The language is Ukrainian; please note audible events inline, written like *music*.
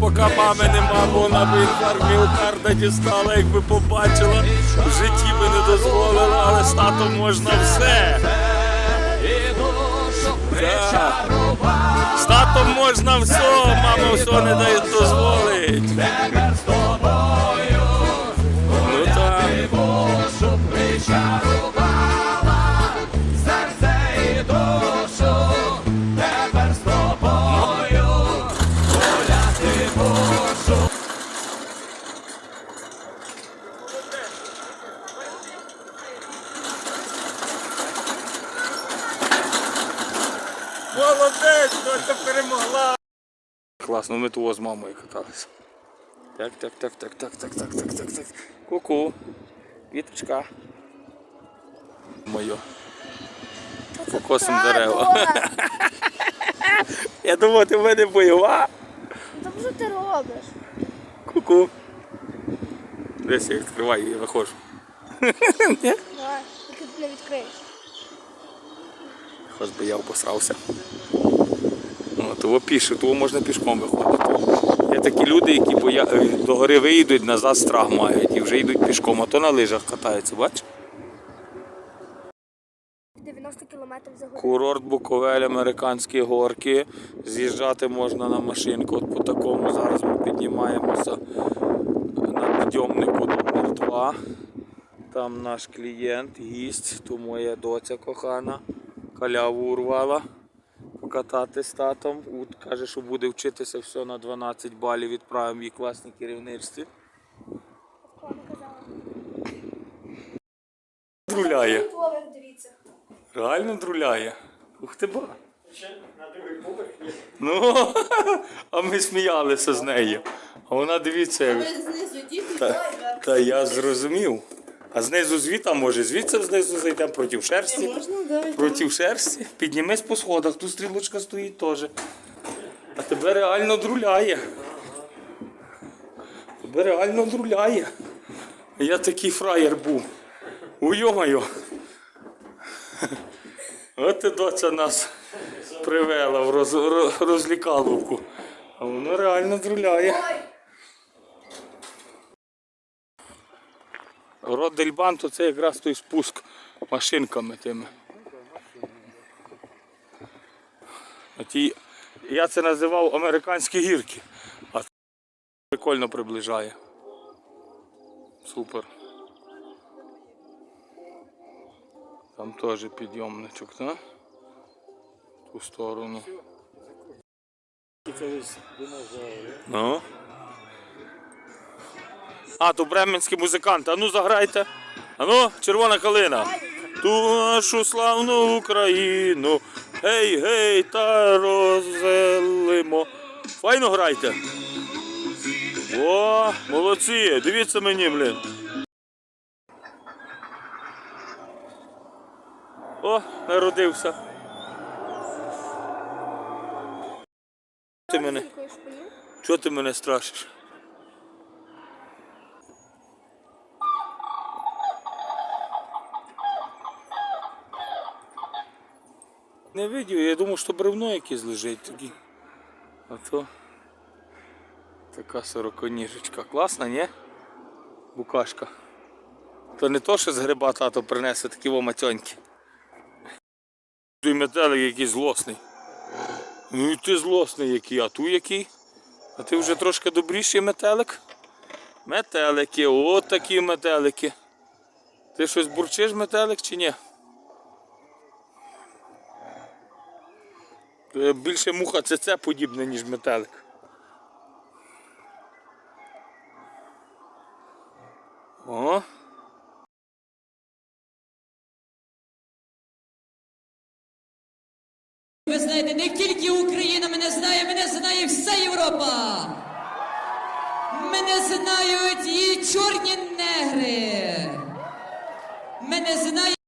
поки мами нема, бо вона би інфаркт міокарда дістала, якби побачила. В житті би не дозволила, але з татом можна все. З татом можна все, мама все не дає дозволить. Молодець, доця перемогла. Класно, ми того з мамою каталися. Так, так, так, так, так, так, так, так, так, так. Ку-ку. Квіточка. Моє. Покосим дерева. *laughs* Я думав, ти в мене бойова. Та що ти робиш? Ку-ку. Десь я відкриваю і виходжу. *laughs* Давай, тільки не відкриєш. Хоч би я обосрався. Ну, того піше, того можна пішком виходити. Є такі люди, які боя... е, до гори виїдуть, назад страх мають і вже йдуть пішком, а то на лижах катаються, бачиш? 90 кілометрів за годину. Курорт Буковель, американські горки. З'їжджати можна на машинку. От по такому зараз ми піднімаємося на підйомнику номер 2. Там наш клієнт, гість, то моя доця кохана. Каляву урвала покатати з татом. От, каже, що буде вчитися все на 12 балів. Відправимо її класній керівництві. Друляє. Поверх, дивіться. Реально друляє. Ух ти ба. Ну, *laughs* а ми сміялися з нею. А вона дивіться. як- Та, та я зрозумів. А знизу звіта може, звідси знизу зайдемо проти шерсті. можна, да, Проти шерсті. Піднімись по сходах, тут стрілочка стоїть теж. А тебе реально друляє. Тебе реально друляє. Я такий фраєр був. Уйомаю. От ти доця нас привела в роз, ро- розлікаловку. А воно реально друляє. Родельбан то це якраз той спуск машинками тими. Ті, я це називав американські гірки. А це прикольно приближає. Супер. Там теж підйомничок, так? Ту сторону. Ну. А, то бременські музиканти. А ну заграйте. А ну, червона калина. Ту нашу славну Україну. Гей, гей, та розелимо. Файно грайте. О, молодці, дивіться мені, блін. О, народився. Ти мене, чого ти мене страшиш? Не видів, я думав, що бревно якесь лежить тоді. А то така сороконіжечка. Класна, ні? Букашка. То не то, що з гриба тато принесе такі во матьоньки. Той метелик якийсь злосний. Ну і ти злосний який, а ту який? А ти вже трошки добріший метелик? Метелики, от такі метелики. Ти щось бурчиш метелик чи ні? Більше муха ЦЦ подібне, ніж метелик. О. Ви знаєте, не тільки Україна мене знає, мене знає вся Європа. Мене знають і чорні негри. Мене знають.